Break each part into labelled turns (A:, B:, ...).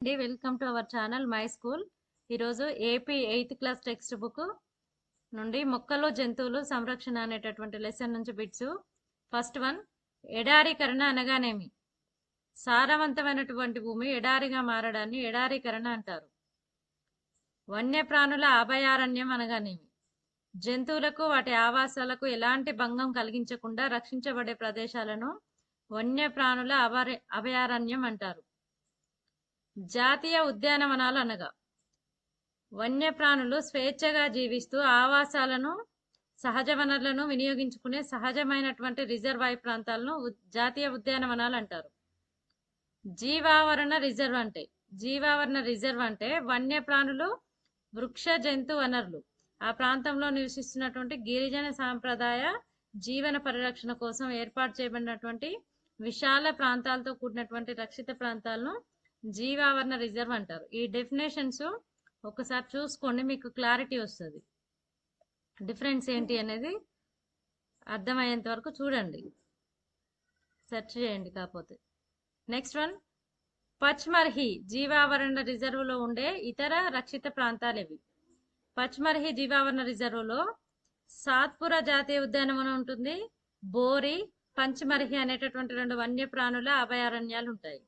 A: అండి. Welcome to our channel my school ఈరోజు AP eighth class text book నుండి మొక్కలు జంతువులు సంరక్షణ అనేటటువంటి లెసన్ నుంచి బిట్స్ ఫస్ట్ వన్ ఎడారీకరణ అనగానేమి? సారవంతమైనటువంటి భూమి ఎడారిగా మారడాన్ని ఎడారీకరణ అంటారు. వన్యప్రాణుల అభయారణ్యం అనగానేమి? జంతువులకు వాటి ఆవాసాలకు ఎలాంటి భంగం కలిగించకుండా రక్షించబడే ప్రదేశాలను వన్యప్రాణుల అభయ అభయారణ్యం అంటారు. జాతీయ ఉద్యానవనాలు అనగా వన్యప్రాణులు స్వేచ్ఛగా జీవిస్తూ ఆవాసాలను సహజ వనరులను వినియోగించుకునే సహజమైనటువంటి రిజర్వాయర్ ప్రాంతాలను ఉ- జాతీయ ఉద్యానవనాలు అంటారు. జీవావరణ రిజర్వ్ అంటే జీవావరణ రిజర్వ్ అంటే వన్యప్రాణులు వృక్ష జంతు వనరులు. ఆ ప్రాంతంలో నివసిస్తున్నటువంటి గిరిజన సాంప్రదాయ జీవన పరిరక్షణ కోసం ఏర్పాటు చేయబడినటువంటి విశాల ప్రాంతాలతో కూడినటువంటి రక్షిత ప్రాంతాలను జీవావరణ రిజర్వ్ అంటారు. ఈ డెఫినేషన్స్ ఒకసారి చూసుకోండి మీకు క్లారిటీ వస్తుంది. డిఫరెన్స్ ఏంటి అనేది అర్థమయ్యేంత వరకు చూడండి. సెర్చ్ చేయండి కాకపోతే. నెక్స్ట్ వన్ పచ్మర్హి జీవావరణ రిజర్వ్లో ఉండే ఇతర రక్షిత ప్రాంతాలు ఇవి పచ్మర్హి జీవావరణ రిజర్వ్లో సాత్పుర జాతీయ ఉద్యానవనం ఉంటుంది. బోరి పంచమర్హి అనేటటువంటి రెండు వన్యప్రాణుల అభయారణ్యాలు ఉంటాయి.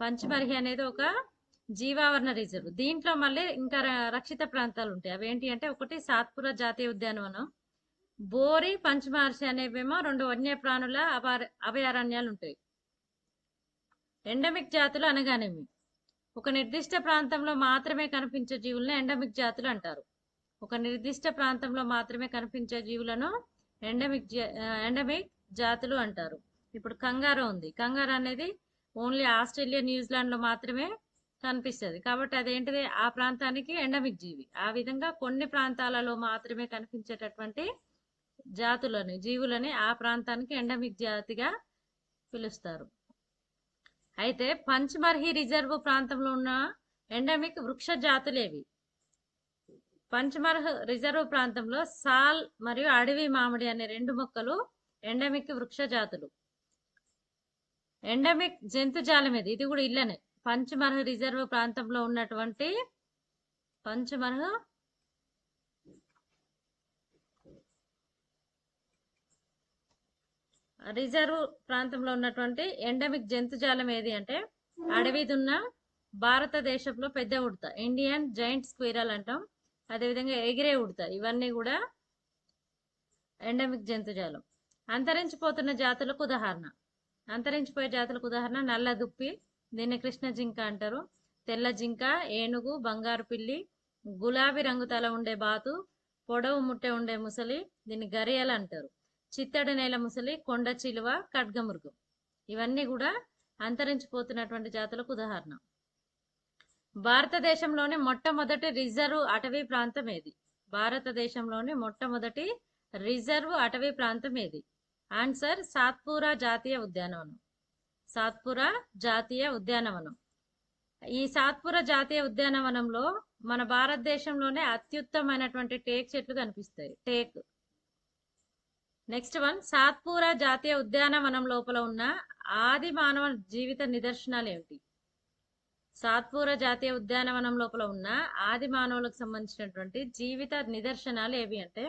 A: పంచమర్హి అనేది ఒక జీవావరణ రిజర్వ్. దీంట్లో మళ్ళీ ఇంకా ర- రక్షిత ప్రాంతాలు ఉంటాయి. అవి ఏంటి అంటే ఒకటి సాత్పుర జాతీయ ఉద్యానవనం బోరి పంచమహర్షి అనేవేమో రెండు వన్యప్రాణుల అభయ అభయారణ్యాలు ఉంటాయి. ఎండమిక్ జాతులు అనగానేమి? ఒక నిర్దిష్ట ప్రాంతంలో మాత్రమే కనిపించే జీవులను ఎండమిక్ జాతులు అంటారు. ఒక నిర్దిష్ట ప్రాంతంలో మాత్రమే కనిపించే జీవులను ఎండమిక్ జా- ఎండమిక్ జాతులు అంటారు. ఇప్పుడు కంగారు ఉంది. కంగారు అనేది ఓన్లీ ఆస్ట్రేలియా న్యూజిలాండ్లో మాత్రమే కనిపిస్తుంది. కాబట్టి అదేంటిది? ఆ ప్రాంతానికి ఎండమిక్ జీవి. ఆ విధంగా కొన్ని ప్రాంతాలలో మాత్రమే కనిపించేటటువంటి జాతులని జీవులని ఆ ప్రాంతానికి ఎండమిక్ జాతిగా పిలుస్తారు. అయితే పంచమర్హి రిజర్వ్ ప్రాంతంలో ఉన్న ఎండమిక్ వృక్ష జాతులేవి. పంచమర్హ్ రిజర్వ్ ప్రాంతంలో సాల్ మరియు అడవి మామిడి అనే రెండు మొక్కలు ఎండమిక్ వృక్ష జాతులు. ఎండమిక్ జంతుజాలం ఇది. ఇది కూడా ఇల్లనే. పంచమర్హ రిజర్వ్ ప్రాంతంలో ఉన్నటువంటి పంచమర్హ రిజర్వ్ ప్రాంతంలో ఉన్నటువంటి ఎండమిక్ జంతుజాలం ఏది అంటే అడవిదున్న భారతదేశంలో పెద్ద ఉడత. ఇండియన్ జైంట్ స్క్విరల్ అంటాం. అదేవిధంగా ఎగిరే ఉడత. ఇవన్నీ కూడా ఎండమిక్ జంతుజాలం. అంతరించిపోతున్న జాతులకు ఉదాహరణ. అంతరించిపోయే జాతులకు ఉదాహరణ నల్ల దుప్పి దీన్ని కృష్ణ జింక అంటారు. తెల్ల జింక ఏనుగు బంగారు పిల్లి గులాబీ రంగు తల ఉండే బాతు పొడవు ముట్టె ఉండే ముసలి దీన్ని గరియలు అంటారు. చిత్తడి నేల ముసలి కొండ చిలువ ఖడ్గమృగం. ఇవన్నీ కూడా అంతరించిపోతున్నటువంటి జాతులకు ఉదాహరణ. భారతదేశంలోని మొట్టమొదటి రిజర్వ్ అటవీ ప్రాంతం ఏది? భారతదేశంలోని మొట్టమొదటి రిజర్వ్ అటవీ ప్రాంతం ఏది? ఆన్సర్ సాత్పురా జాతీయ ఉద్యానవనం. సాత్పురా జాతీయ ఉద్యానవనం. ఈ సాత్పుర జాతీయ ఉద్యానవనంలో మన భారతదేశంలోనే అత్యుత్తమైనటువంటి టేక్ చెట్లు కనిపిస్తాయి. టేక్. నెక్స్ట్ వన్ సాత్పురా జాతీయ ఉద్యానవనం లోపల ఉన్న ఆది మానవ జీవిత నిదర్శనాలు ఏమిటి? సాత్పుర జాతీయ ఉద్యానవనం లోపల ఉన్న ఆది మానవులకు సంబంధించినటువంటి జీవిత నిదర్శనాలు ఏవి అంటే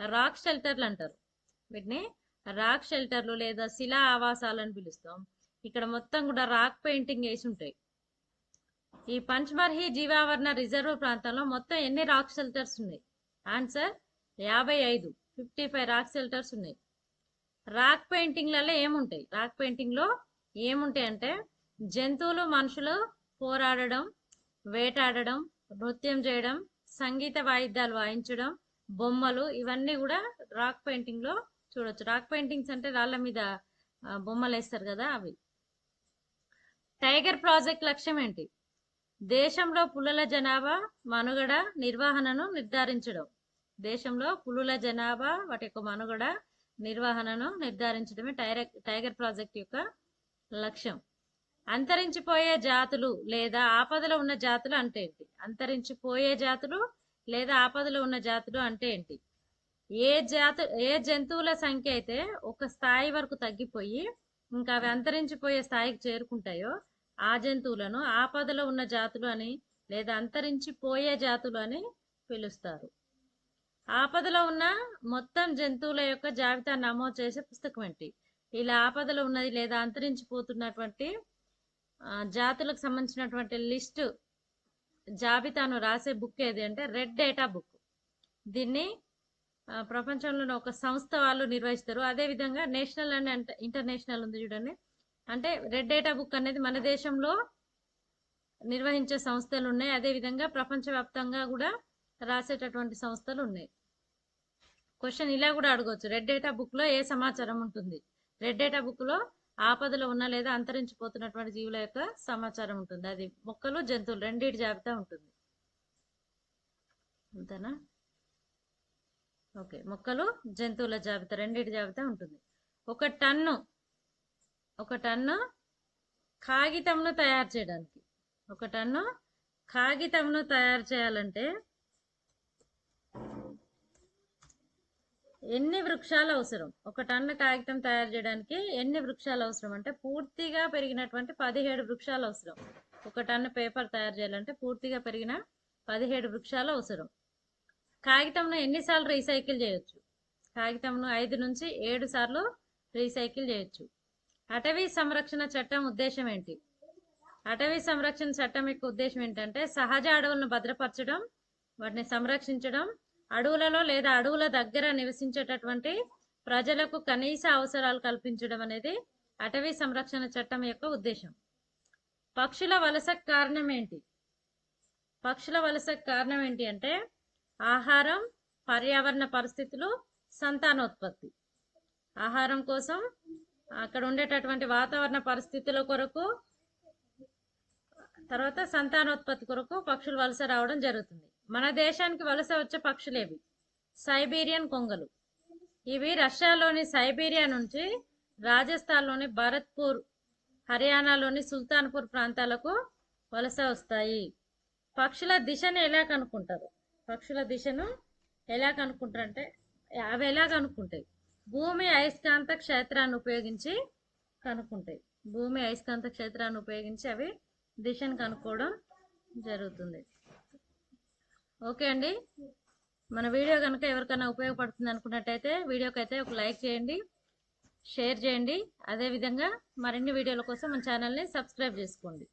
A: రాక్ షెల్టర్లు అంటారు. వీటిని రాక్ షెల్టర్లు లేదా శిలా ఆవాసాలు అని పిలుస్తాం. ఇక్కడ మొత్తం కూడా రాక్ పెయింటింగ్ వేసి ఉంటాయి. ఈ పంచమర్హి జీవావరణ రిజర్వ్ ప్రాంతంలో మొత్తం ఎన్ని రాక్ షెల్టర్స్ ఉన్నాయి? ఆన్సర్ యాభై ఐదు. ఫిఫ్టీ ఫైవ్ రాక్ షెల్టర్స్ ఉన్నాయి. రాక్ పెయింటింగ్లలో ఏముంటాయి? రాక్ పెయింటింగ్లో ఏముంటాయి అంటే జంతువులు మనుషులు పోరాడడం వేటాడడం నృత్యం చేయడం సంగీత వాయిద్యాలు వాయించడం బొమ్మలు ఇవన్నీ కూడా రాక్ పెయింటింగ్లో చూడొచ్చు. రాక్ పెయింటింగ్స్ అంటే రాళ్ళ మీద బొమ్మలు వేస్తారు కదా అవి. టైగర్ ప్రాజెక్ట్ లక్ష్యం ఏంటి? దేశంలో పులుల జనాభా మనుగడ నిర్వహణను నిర్ధారించడం. దేశంలో పులుల జనాభా వాటి యొక్క మనుగడ నిర్వహణను నిర్ధారించడమే టైగర్ టైగర్ ప్రాజెక్ట్ యొక్క లక్ష్యం. అంతరించిపోయే జాతులు లేదా ఆపదలో ఉన్న జాతులు అంటే ఏంటి? అంతరించిపోయే జాతులు లేదా ఆపదలో ఉన్న జాతులు అంటే ఏంటి? ఏ జాతు ఏ జంతువుల సంఖ్య అయితే ఒక స్థాయి వరకు తగ్గిపోయి ఇంకా అవి అంతరించిపోయే స్థాయికి చేరుకుంటాయో ఆ జంతువులను ఆపదలో ఉన్న జాతులు అని లేదా అంతరించిపోయే జాతులు అని పిలుస్తారు. ఆపదలో ఉన్న మొత్తం జంతువుల యొక్క జాబితా నమోదు చేసే పుస్తకం ఏంటి? ఇలా ఆపదలో ఉన్నది లేదా అంతరించిపోతున్నటువంటి జాతులకు సంబంధించినటువంటి లిస్టు జాబితాను రాసే బుక్ ఏది అంటే రెడ్ డేటా బుక్. దీన్ని ప్రపంచంలోని ఒక సంస్థ వాళ్ళు నిర్వహిస్తారు. అదేవిధంగా నేషనల్ అండ్ ఇంటర్నేషనల్ ఉంది చూడండి. అంటే రెడ్ డేటా బుక్ అనేది మన దేశంలో నిర్వహించే సంస్థలు ఉన్నాయి. అదేవిధంగా ప్రపంచవ్యాప్తంగా కూడా రాసేటటువంటి సంస్థలు ఉన్నాయి. క్వశ్చన్ ఇలా కూడా అడగవచ్చు రెడ్ డేటా బుక్లో ఏ సమాచారం ఉంటుంది? రెడ్ డేటా బుక్లో ఆపదలో ఉన్న లేదా అంతరించిపోతున్నటువంటి జీవుల యొక్క సమాచారం ఉంటుంది. అది మొక్కలు జంతువులు రెండింటి జాబితా ఉంటుంది. అంతేనా? ఓకే మొక్కలు జంతువుల జాబితా రెండింటి జాబితా ఉంటుంది. ఒక టన్ను ఒక టన్ను కాగితంను తయారు చేయడానికి. ఒక టన్ను కాగితంను తయారు చేయాలంటే ఎన్ని వృక్షాలు అవసరం? ఒక టన్ను కాగితం తయారు చేయడానికి ఎన్ని వృక్షాలు అవసరం? అంటే పూర్తిగా పెరిగినటువంటి పదిహేడు వృక్షాలు అవసరం. ఒక టన్ను పేపర్ తయారు చేయాలంటే పూర్తిగా పెరిగిన పదిహేడు వృక్షాలు అవసరం. కాగితంను ఎన్నిసార్లు రీసైకిల్ చేయొచ్చు? కాగితంను ఐదు నుంచి ఏడు సార్లు రీసైకిల్ చేయొచ్చు. అటవీ సంరక్షణ చట్టం ఉద్దేశం ఏంటి? అటవీ సంరక్షణ చట్టం యొక్క ఉద్దేశం ఏంటంటే సహజ అడవులను భద్రపరచడం వాటిని సంరక్షించడం అడవులలో లేదా అడవుల దగ్గర నివసించేటటువంటి ప్రజలకు కనీస అవసరాలు కల్పించడం అనేది అటవీ సంరక్షణ చట్టం యొక్క ఉద్దేశం. పక్షుల వలసకు కారణం ఏంటి? పక్షుల వలసకు కారణం ఏంటి అంటే ఆహారం పర్యావరణ పరిస్థితులు సంతానోత్పత్తి. ఆహారం కోసం అక్కడ ఉండేటటువంటి వాతావరణ పరిస్థితుల కొరకు తర్వాత సంతానోత్పత్తి కొరకు పక్షులు వలస రావడం జరుగుతుంది. మన దేశానికి వలస వచ్చే పక్షులేవి సైబీరియన్ కొంగలు. ఇవి రష్యాలోని సైబీరియా నుంచి రాజస్థాన్లోని భరత్పూర్ హర్యానాలోని సుల్తాన్పూర్ ప్రాంతాలకు వలస వస్తాయి. పక్షుల దిశను ఎలా కనుక్కుంటారు? పక్షుల దిశను ఎలా కనుక్కుంటారు అంటే అవి ఎలా కనుక్కుంటాయి భూమి అయస్కాంత క్షేత్రాన్ని ఉపయోగించి కనుక్కుంటాయి. భూమి అయస్కాంత క్షేత్రాన్ని ఉపయోగించి అవి దిశను కనుక్కోవడం జరుగుతుంది. ఓకే అండి. మన వీడియో కనుక ఎవరికైనా ఉపయోగపడుతుంది అనుకున్నట్టయితే వీడియోకి అయితే ఒక లైక్ చేయండి షేర్ చేయండి. అదేవిధంగా మరిన్ని వీడియోల కోసం మన ఛానల్ని సబ్స్క్రైబ్ చేసుకోండి.